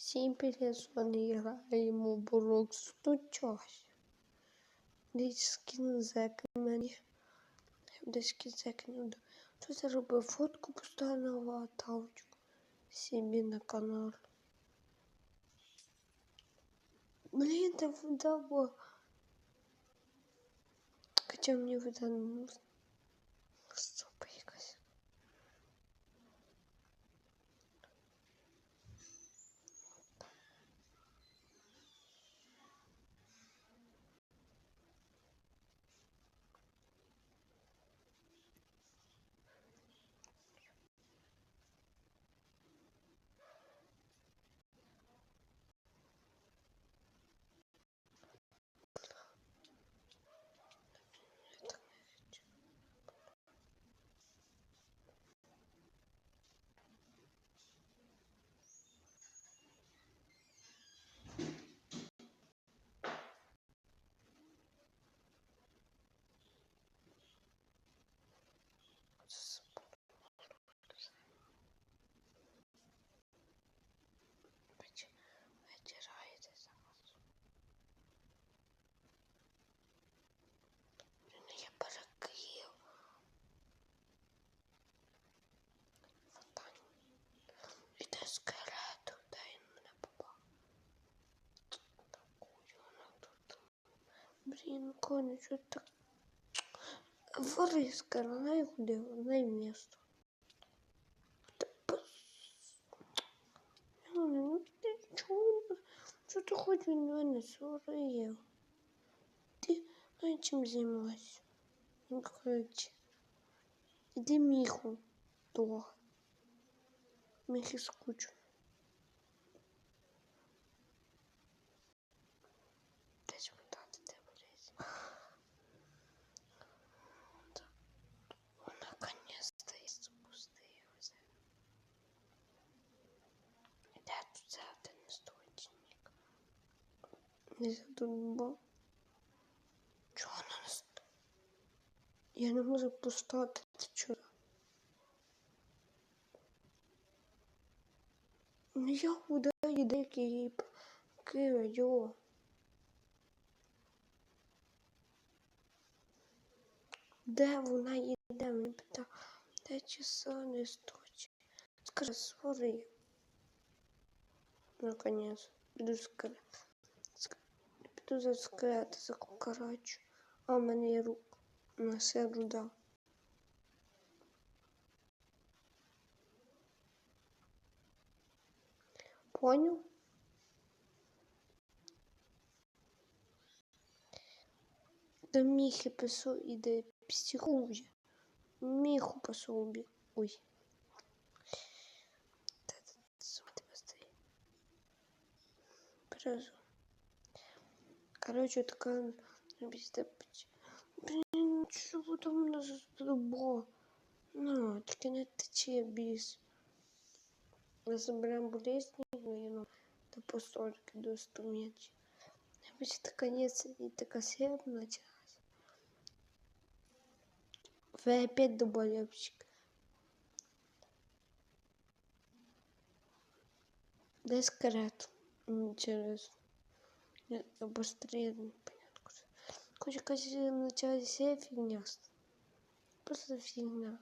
Сім персон граємо в Брокс. Ну чогось. Десь скину зек мені. Десь закинув. Що зробив фотку поставив аватарочку собі на канал. Блін, там вода була. Хоча мені вода не нужна. Супа якась. Я так не хочу. Витираєте зараз. Блін, я перекрив. Фонтан. Іде скелету, де він мене попав. Такую вона тут. Що так? Вариска, вона куди, вона й місто. Ну, ти чого? Що ти хоч від мене сварив? Ти ну, чим займайся? Ну, коротше. Іди міху того. Міхи скучу. Десь вода де болить. Наконец-то я запустилася. Де тут це не стойчник? Я не можу пустати це чого. Ну я куди йде кіп? Кива, йо. Де вона їде? Мені питав, де часа не сточить. Скажи, свори. Наконец, піду скрет. Піду за скрет, за кукарачу. А в мене є рук. На все руда. Понял? До Міхи пису іде психує. Міху пособі. Ой. Та Короче, така пізда. Блін, чого там у нас труба? Ну, тільки не тече біс. Ми заберемо болезні, ну, до постольки до 100 м'яч. Значит, конец и такая серия началась. Вы опять дуболевчик. Дай скрет. Интересно. Нет, быстрее, понятно. Короче, кажется, в начале серии фигня. Просто фигня.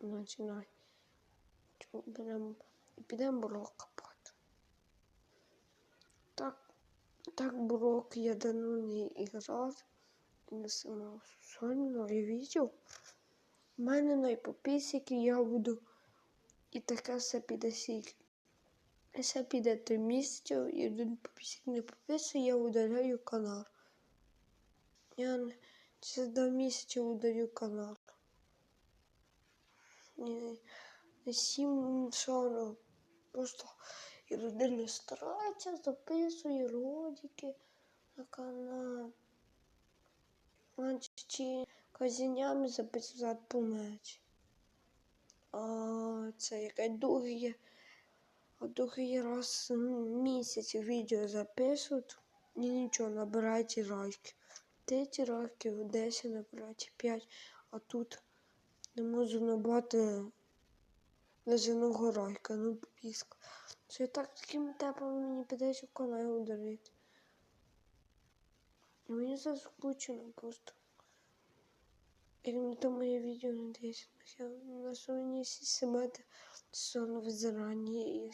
Начинай. Берем, підемо було копати. Так, так Брок я давно не іграв. Не сама сольно і відео. У мене на підписчики я буду і таке все піде Все піде три місяці, і один підписчик не підписує, я удаляю канал. Я через два місяці удалю канал. Сім сорок. Просто і родини стараються, записує ролики на канал. Значить, казінями записувати по. А це яке другий, а другий раз в місяць відео записують і нічого, набирайте лайки. Третій років 10 набирайте 5, а тут не можу набрати лежаного райка, ну піска. Що я так такими темпами мені піддається колею ударити. Мені заскучено просто. На то на 10. Я на сьогодні сімати сон в зарані і.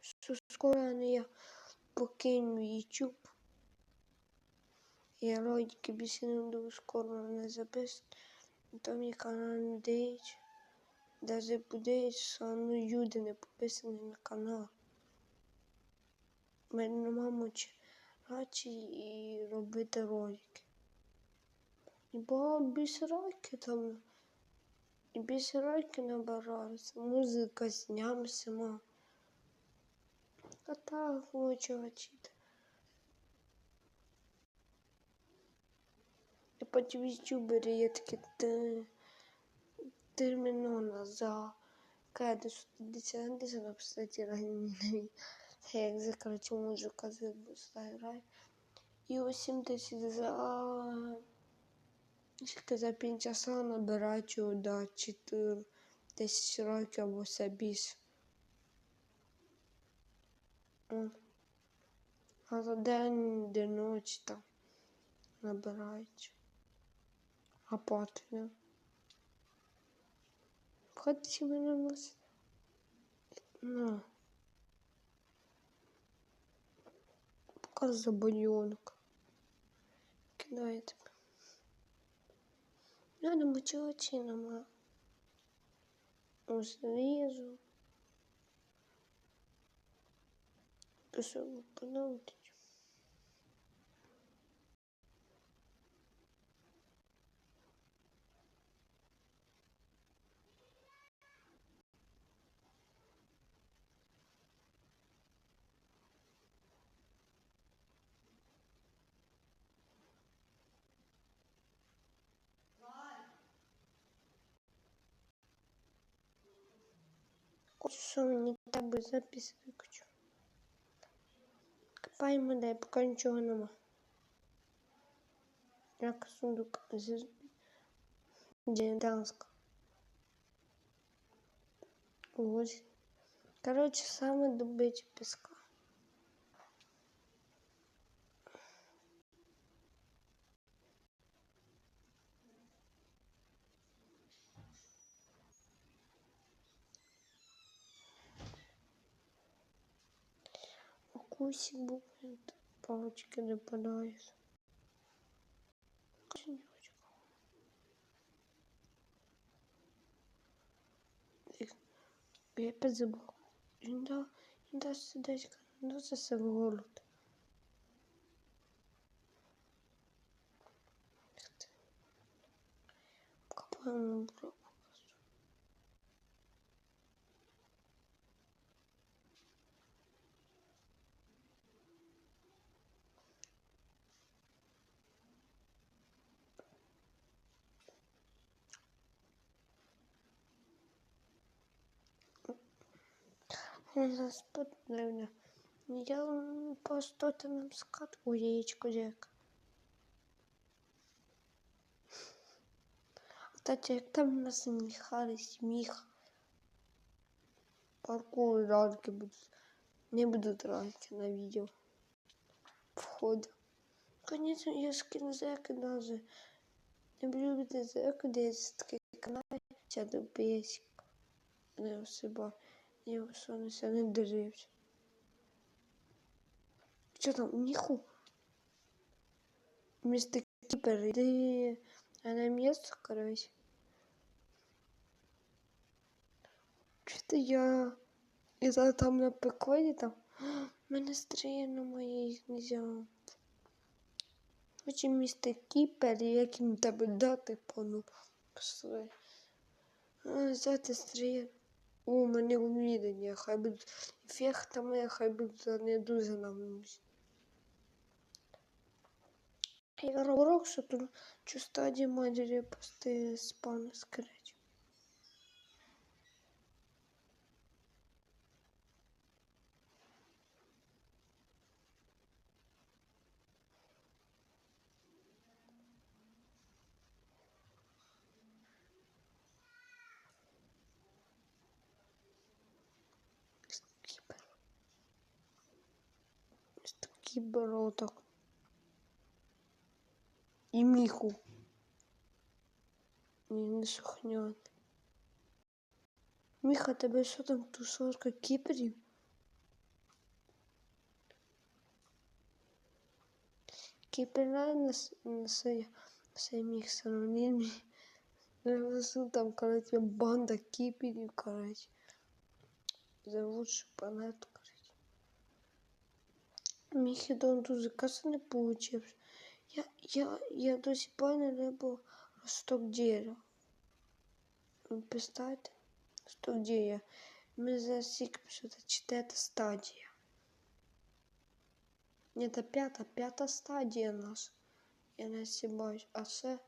Що скоро я покину YouTube. Я ролики більше не скоро не записувати. Там є канал не дають. Даже буде, що люди не підписані на канал. Мене мочі рачі і робити ролики. І більше ролики там. І більше ролики набиралися. Музика з днями. А так хочу вчити. І потім ютубери є такі те- за кади 110 кстати, ранений. Як закричу музика з грає. І 80 за Скільки за півчаса набирати до 4 тисяч років або все. А за день до ночі там набирають. А потім. Ходить мене носить. Ну. Показ за бульонок. Кидає тебе. Я не мочила чином, а зрізу. Пішов подумати. Що мені тебе запис виключу. Копаємо де, поки нічого нема. Як сундук з Дянська. Ось. Коротше, саме добичі піска. Укусик був, палочки не подають. Я опять забыл. Инда, инда сердечко, ну це все голод. Блок. Я просто там скат у яєчко як. Кстати, як там нас міхали сміх. Паркур ролики будуть. Не будуть ролики на відео. Вход. Конечно, я скину зеки даже. Не любите зеки, десь такий канал. Це до. Не особо. Я сонця не дивився. Що там, ніху? Містер Кіпер, іди на місце, короче. Что-то я... Я там на приколі там. Мене стріяно моїх не взяв. Хоче містер Кіпер, як їм тебе дати, пану. Постой. Взяти стріяно. У мене увідення, хай будуть ефектами, хай будуть не дуже нам. Я робок, що тут стадії матері пости спан скрить. Кібероток. І міху. Ні, не сухнян. Міха, тебе що там тусовка кіберів? Кіпера несе все міг сравнити. Навесу там, короче, банда кіперів, короче. За лучшу планету, Міхи дуже каса не получився. Я, я, я до сих пор не рибав росток дерева. Ви представте? Росток дерева. Ми тільки що це четверта стадія. Ні, це п'ята, п'ята стадія наша. Я не ошибаюсь. А це,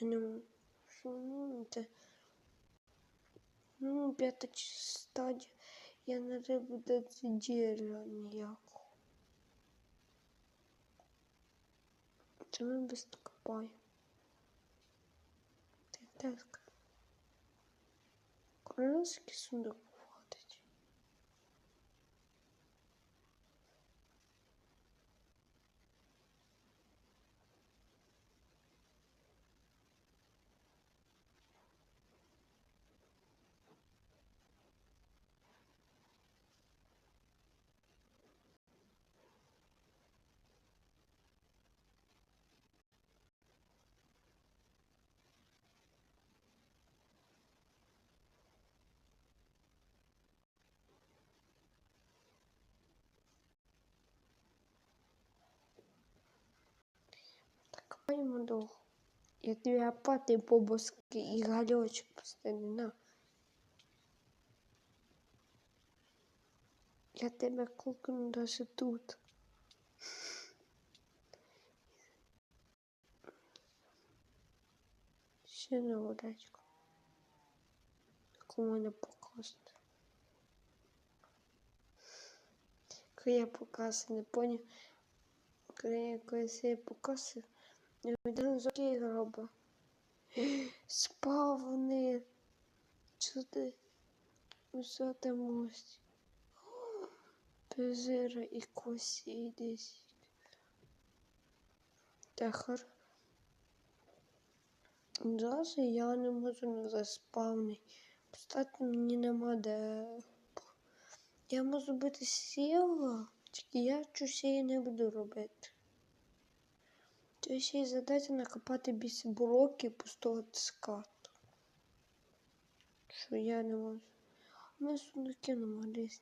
ну, що, ну, це, ну, п'ята стадія. Я не рибу до дерева ніякого. Це ми без копаємо. Ти так. Королевський сундук входить. Копаємо довго. Я тобі лопати побоски і гальочок поставлю на. Я тебе кукну даже тут. Ще на водичку. Кому не показувати. Коли я показую, не поняв. Коли я колись я показую, я один з окей робить. Спав вони. Чуди. Усе там ось. Пезира і косі десь. Техар. Зараз я не можу не заспавний. Кстати, мені нема де. Я можу бути сіла, тільки я щось її не буду робити. То ще й задача накопати більше блоків пустого скату. Що я не можу. У мене сундуки нема десь.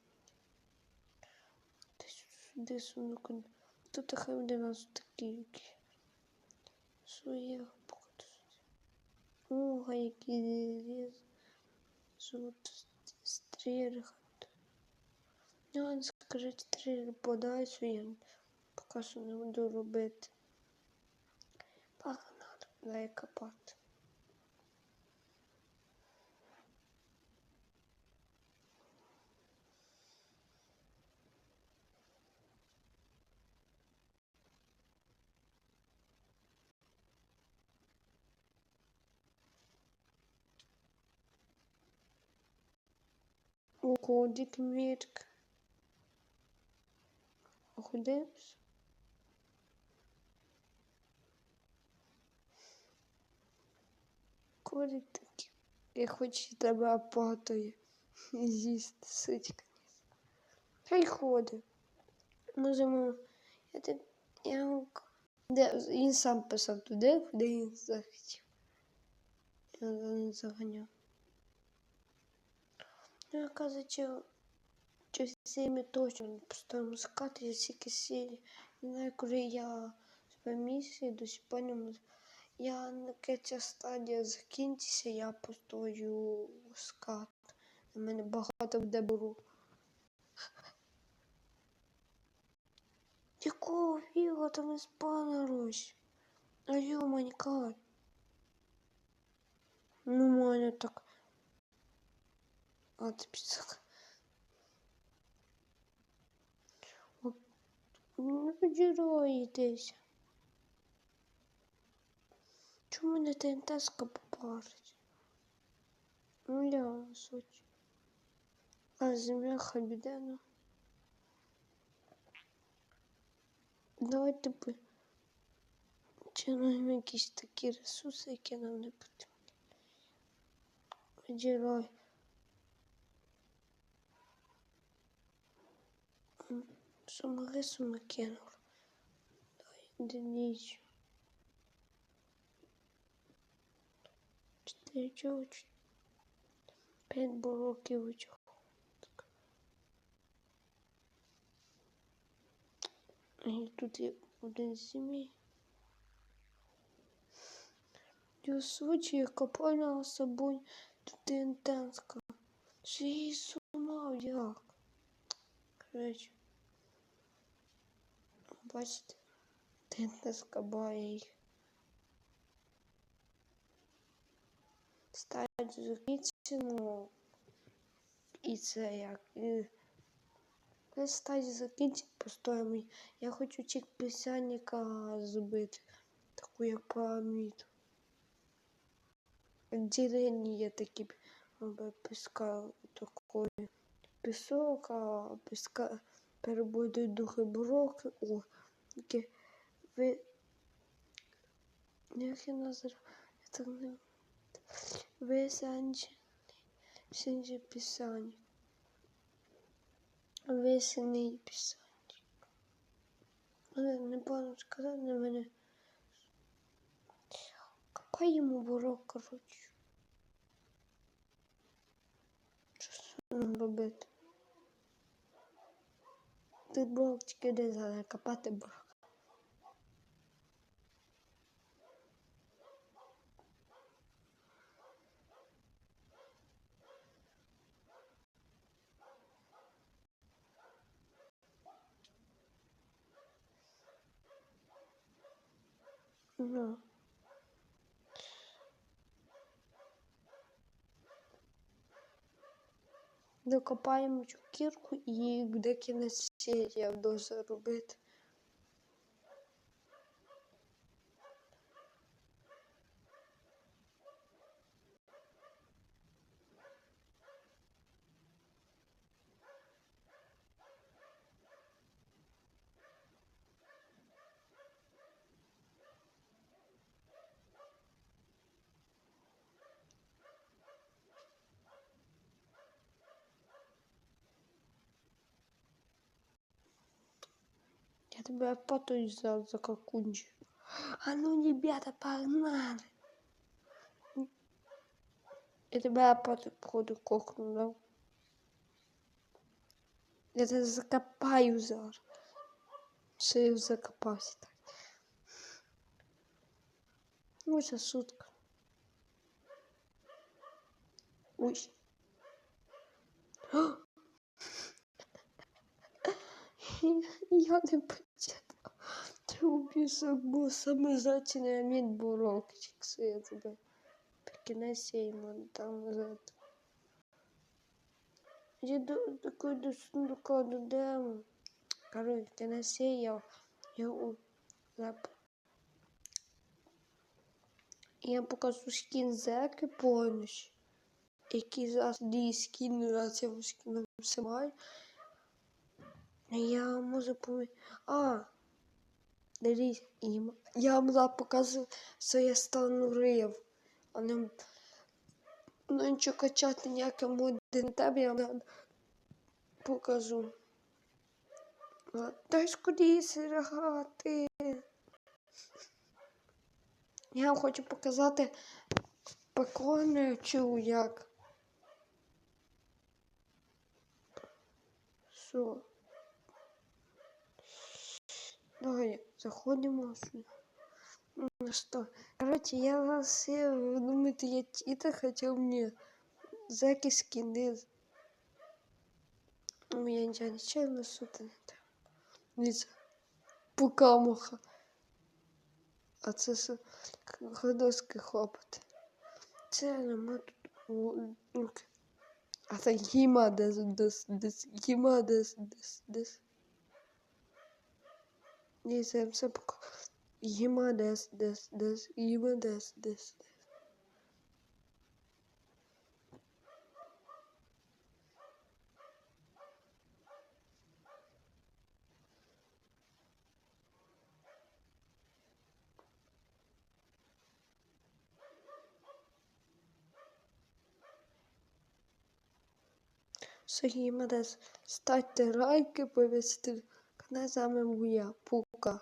Десь сюди сундук. Тут хай буде нас такі. Своє поки Ого, які різ. Золото стрірга. Ну, скажіть, подай, що я поки що не буду робити. Weil kaputt. Ook dik merk. Кодик такий. Я хочу тебе апатує. З'їсти сичка. Хай ходить. Можемо. Я так. Я... Де... Він сам писав туди, куди він захотів. Я не заганяв. Ну, оказується, щось цими точно постоїмо скати, я стільки сілі. Не знаю, коли я себе місії до сих пор не можу. Я на ця стадія закінчиться, я постою скат. На мене багато буде беру. Якого фіга там не спанилось? А йо, манькар. Ну, мене так. А, ти підсак. Ну, подіруйтеся. Чому не ТНТ-ска попарить? Ну, я суть. А земля хабідена. Давайте би чинуємо якісь такі ресурси, які нам не потрібні. Виділяй. Саморису накинув. Дай одиницю. Чотири чого? П'ять блоків чого. І тут є один сімей. Я случай копальна з собою тут інтенска. Ще її сумав як. Короче. Бачите, тентеска бає їх. Ставить закінчено. І це як. І... Стадія закінчить, постоїмо. Я хочу чек писянника зробити. Таку як піраміду. Деревні є такі піска такої. Пісок, а піска перебудують духи буроки. О, таке ви. Як я називаю? Я так не Висанджений. Синджі писання. Весняний писанчик. Але не буду сказати на мене. Копаємо бурок, коротше. Що нам робити? Тут бурок тільки де копати бурок. Ну. Докопаємо цю кірку і буде кінець серія дуже робити. Тебя потаю за, за какунчик. А ну, ребята, погнали. Я тебя потаю, походу, кокну, Я тебе закопаю зараз. Що я закопався так. Ну, це сутка. Ой. Я не почитав. Ти у пісок був саме бурок. Чікси я тебе. Кінесіємо там назад. До такой до сундука додому. Кінесій я, я у зап. Я покажу скін зеки повністю. Який діє скін, раз я скіном симаю. Я можу помі... А, дивіться, і я зараз покажу, що я стану рив. А не ну, нічого качати ніяке моди тебе, я вам покажу. Дай скоріше рогати. Я вам хочу показати пекони чу як. Що? Давай заходимо сюди. Ну что, короче, я вас все думаете, я чита хотел мне заки скины. У меня ничего нечаянно что-то не так. Пукамуха. А це с ходоски хлопоти. Це нема тут. А це гіма десь десь десь гіма ये सब सब Yima this, this, this, Yima this, this, this. So Yima this, start the right, us to. З вами був я, Пука.